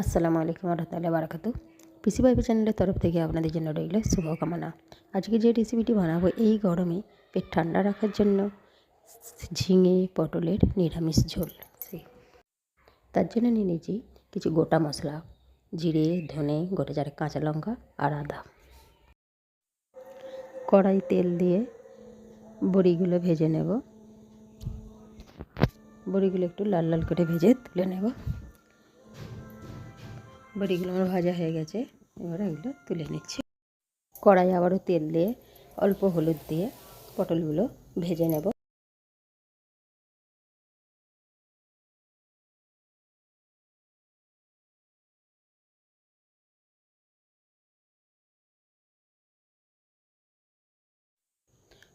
আসসালামু আলাইকুম রহমতুল্লাহ বারাকাতু পিসি বাইবি চ্যানেলের তরফ থেকে আপনাদের জন্য রইল শুভকামনা। আজকে যে রেসিপিটি বানাবো এই গরমে পেট ঠান্ডা রাখার জন্য, ঝিঙে, পটলের নিরামিষ ঝোল। তার জন্য নিয়ে নিয়েছি কিছু গোটা মশলা, জিরে, ধনে, গোটা চারে কাঁচা লঙ্কা আর আদা। কড়াই তেল দিয়ে বড়িগুলো ভেজে নেব। বড়িগুলো একটু লাল লাল করে ভেজে তুলে নেব। বড়িগুলো আমার ভাজা হয়ে গেছে। এবার এগুলো তুলে নিচ্ছি। কড়াই আবারও তেল দিয়ে, অল্প হলুদ দিয়ে পটলগুলো ভেজে নেব।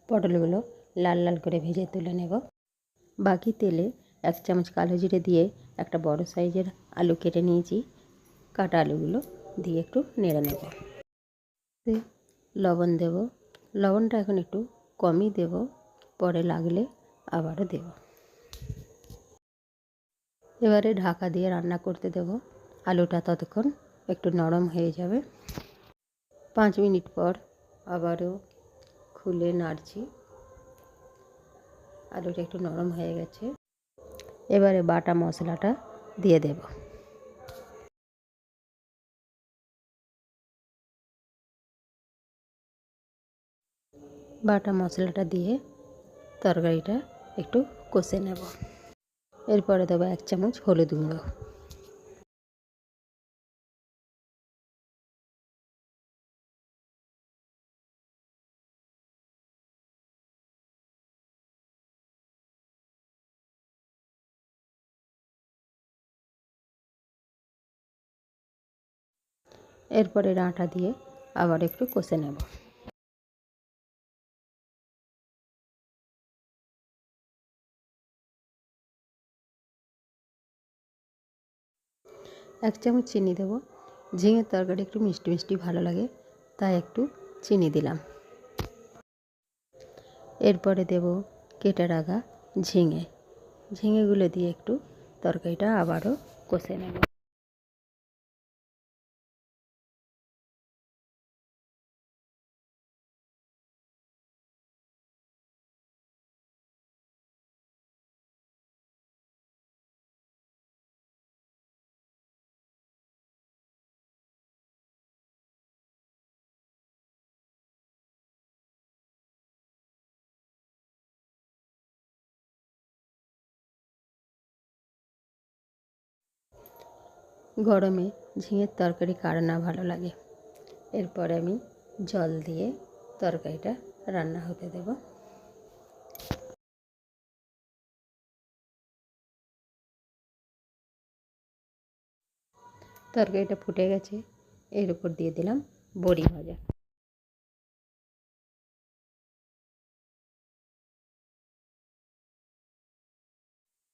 পটলগুলো লাল লাল করে ভেজে তুলে নেব। বাকি তেলে এক চামচ কালো জিরে দিয়ে একটা বড় সাইজের আলু কেটে নিয়েছি। কাটা আলুগুলো দিয়ে একটু নেড়ে নেব। লবণ দেব। লবণটা এখন একটু কমই দেব। পরে লাগলে আবারও দেব। এবারে ঢাকা দিয়ে রান্না করতে দেব। আলুটা ততক্ষণ একটু নরম হয়ে যাবে। পাঁচ মিনিট পর আবারও খুলে নাড়ছি। আলুটা একটু নরম হয়ে গেছে। এবারে বাটা মশলাটা দিয়ে দেব। বাটা মশলাটা দিয়ে তরকারিটা একটু কষে নেব। এরপরে দেবো এক চামচ হলুদ গুঁড়ো। এরপরে ডাঁটা দিয়ে আবার একটু কষে নেব। এক চামচ চিনি দেবো। ঝিঙের তরকারি একটু মিষ্টি মিষ্টি ভালো লাগে, তাই একটু চিনি দিলাম। এরপরে দেব কেটে রাখা ঝিঙে। ঝিঙেগুলো দিয়ে একটু তরকারিটা আবারও কষে নেব। গরমে ঝিঙের তরকারি কার না ভালো লাগে? এরপরে আমি জল দিয়ে তরকারিটা রান্না হতে দেব। তরকারিটা ফুটে গেছে, এর উপর দিয়ে দিলাম বড়ি ভাজা।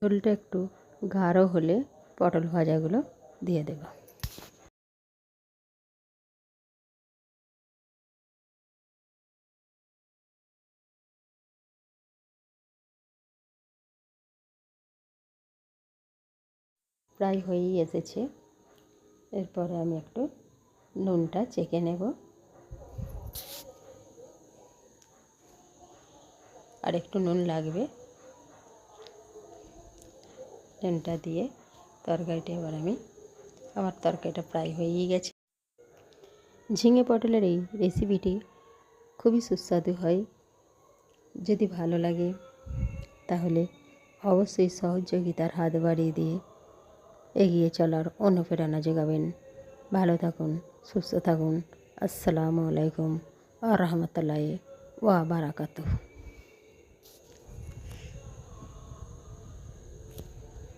ঝোলটা একটু গাঢ় হলে পটল ভাজাগুলো দিয়ে দেব। প্রায় হয়েই এসেছে। এরপরে আমি একটু নুনটা চেকে নেব। আর একটু নুন লাগবে। নুনটা দিয়ে তরকারিটা এবার আমি আমার তরকারিটা প্রায় হয়েই গেছে। ঝিঙে পটলের এই রেসিপিটি খুবই সুস্বাদু হয়। যদি ভালো লাগে, তাহলে অবশ্যই সহযোগিতার হাত বাড়িয়ে দিয়ে এগিয়ে চলার অনুপ্রেরণা যোগাবেন। ভালো থাকুন, সুস্থ থাকুন। আসসালামু আলাইকুম আ রহমতুল্লাহ ওয়া বারাকাতুহ।